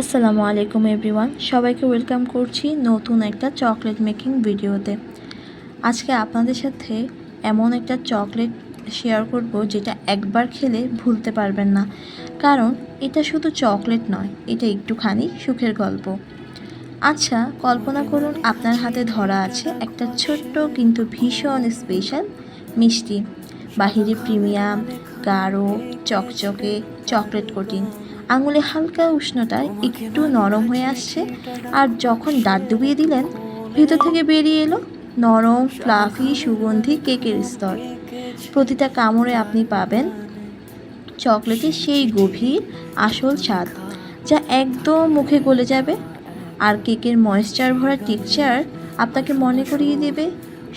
আসসালামু আলাইকুম এভরিওয়ান, সবাইকে ওয়েলকাম করছি নতুন একটা চকলেট মেকিং ভিডিওতে। আজকে আপনাদের সাথে এমন একটা চকলেট শেয়ার করব যেটা একবার খেলে ভুলতে পারবেন না। কারণ এটা শুধু চকলেট নয়, এটা একটুখানি সুখের গল্প। আচ্ছা কল্পনা করুন আপনার হাতে ধরা আছে একটা ছোট্ট কিন্তু ভীষণ স্পেশাল মিষ্টি। বাহিরে প্রিমিয়াম, গাঢ়, চকচকে চকলেট কোটিং। আঙুলে হালকা উষ্ণতায় একটু নরম হয়ে আসছে, আর যখন দাঁত ডুবিয়ে দিলেন, ভেতর থেকে বেরিয়ে এলো নরম ফ্লাফি সুগন্ধি কেকের স্তর। প্রতিটা কামড়ে আপনি পাবেন চকলেটের সেই গভীর, আসল স্বাদ, যা একদম মুখে গলে যাবে। আর কেকের ময়েশ্চার ভরা টেক্সচার আপনাকে মনে করিয়ে দেবে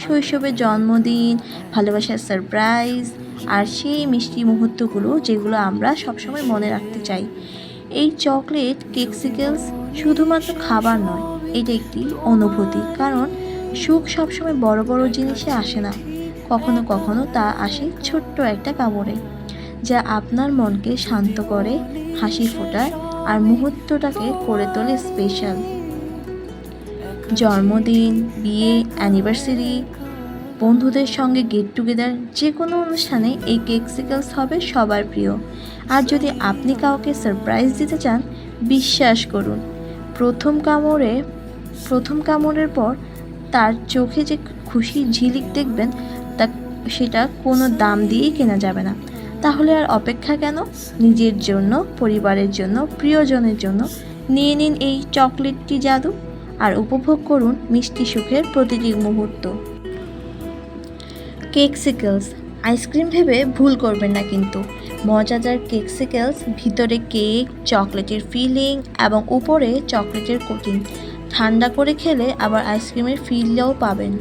শৈশবের জন্মদিন, ভালোবাসার সারপ্রাইজ আর সেই মিষ্টি মুহূর্তগুলো যেগুলো আমরা সবসময় মনে রাখতে চাই। এই চকলেট কেকসিকেলস শুধুমাত্র খাবার নয়, এটা একটি অনুভূতি, কারণ সুখ সবসময় বড় বড় জিনিসে আসে না, কখনো কখনো তা আসে ছোট্ট একটা কামড়ে, যা আপনার মনকে শান্ত করে, হাসি ফোটায়, আর মুহূর্তটাকে করে তোলে স্পেশাল জন্মদিন, বিয়ে অ্যানিভার্সারি বন্ধুদের সঙ্গে গেট টুগেদার যে কোনো অনুষ্ঠানে এই কেকসিকেলস হবে সবার প্রিয়। আর যদি আপনি কাউকে সারপ্রাইজ দিতে চান, বিশ্বাস করুন, প্রথম কামড়ে, প্রথম কামড়ের পর তার চোখে যে খুশি ঝিলিক দেখবেন, তা সেটা কোনো দাম দিয়েই কেনা যাবে না। তাহলে আর অপেক্ষা কেন? নিজের জন্য, পরিবারের জন্য, প্রিয়জনের জন্য। নিয়ে নিন এই চকলেটটি জাদু। আর উপভোগ করুন মিষ্টি সুখের প্রতিটি মুহূর্ত। কেকসিকেলস আইসক্রিম ভেবে ভুল করবেন না কিন্তু। মজাদার কেকসিকেলস ভিতরে কেক, চকলেটের ফিলিং এবং উপরে চকলেটের কোটিং। ঠান্ডা করে খেলে আবার আইসক্রিমের ফিলটাও পাবেন।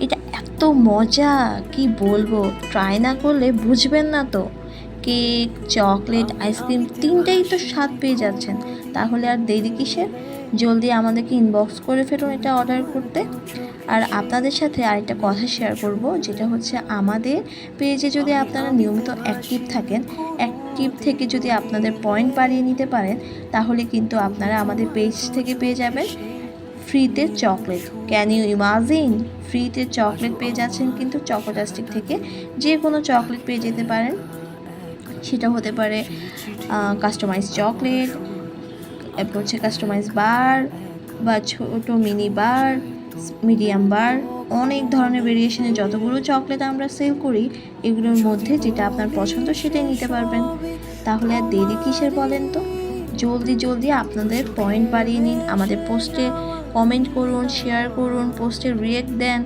এটা এত মজা, কি বলব? ট্রাই না করলে বুঝবেন না তো। কেক, চকলেট, আইসক্রিম তিনটেই তো স্বাদ পেয়ে যাচ্ছেন। তাহলে আর দেরি কিসের? জলদি আমাদেরকে ইনবক্স করে ফেলুন এটা অর্ডার করতে। আর আপনাদের সাথে আরেকটা কথা শেয়ার করব, যেটা হচ্ছে আমাদের পেজে যদি আপনারা নিয়মিত অ্যাক্টিভ থাকেন অ্যাক্টিভ থেকে যদি আপনাদের পয়েন্ট বাড়িয়ে নিতে পারেন, তাহলে কিন্তু আপনারা আমাদের পেজ থেকে পেয়ে যাবেন ফ্রিতে চকলেট ক্যান ইউ ইমাজিন ফ্রিতে চকলেট পেয়ে যাচ্ছেন কিন্তু চকোটাস্টিক থেকে যে কোনো চকলেট পেয়ে যেতে পারেন। সেটা হতে পারে কাস্টমাইজ চকলেট এরপর হচ্ছে কাস্টমাইজ বার বা ছোটো মিনি বার মিডিয়াম বার অনেক ধরনের ভেরিয়েশনের যতগুলো চকলেট আমরা সেল করি, এগুলোর মধ্যে যেটা আপনার পছন্দ সেটাই নিতে পারবেন। তাহলে আর দেরি কিসের বলেন তো? জলদি জলদি আপনাদের পয়েন্ট বাড়িয়ে নিন, আমাদের পোস্টে কমেন্ট করুন শেয়ার করুন পোস্টে রিয়েক্ট দেন,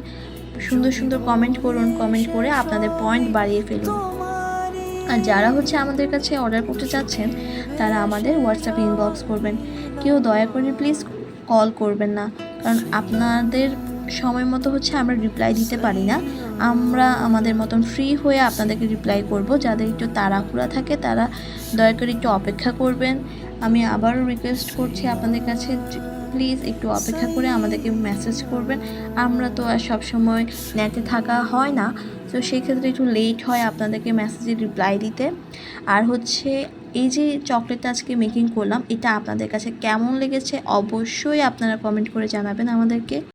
সুন্দর সুন্দর কমেন্ট করুন কমেন্ট করে আপনাদের পয়েন্ট বাড়িয়ে ফেলুন। আর যারা হচ্ছে আমাদের কাছে অর্ডার করতে চাচ্ছেন, তারা আমাদের হোয়াটসঅ্যাপে ইনবক্স করবেন। কেউ দয়া করে প্লিজ কল করবেন না। কারণ আপনাদের সময় মতো হচ্ছে আমরা রিপ্লাই দিতে পারি না। আমরা আমাদের মতন ফ্রি হয়ে আপনাদেরকে রিপ্লাই করব। যাদের একটু তাড়াহুড়া থাকে, তারা দয়া করে একটু অপেক্ষা করবেন। আমি আবারও রিকোয়েস্ট করছি আপনাদের কাছে প্লিজ একটু অপেক্ষা করে আমাদেরকে মেসেজ করবেন। আমরা তো আর সবসময় নেটে থাকা হয় না, তো সেই ক্ষেত্রে একটু লেট হয় আপনাদেরকে মেসেজে রিপ্লাই দিতে। আর হচ্ছে এই যে চকলেটটা আজকে মেকিং করলাম, এটা আপনাদের কাছে কেমন লেগেছে? অবশ্যই আপনারা কমেন্ট করে জানাবেন আমাদেরকে।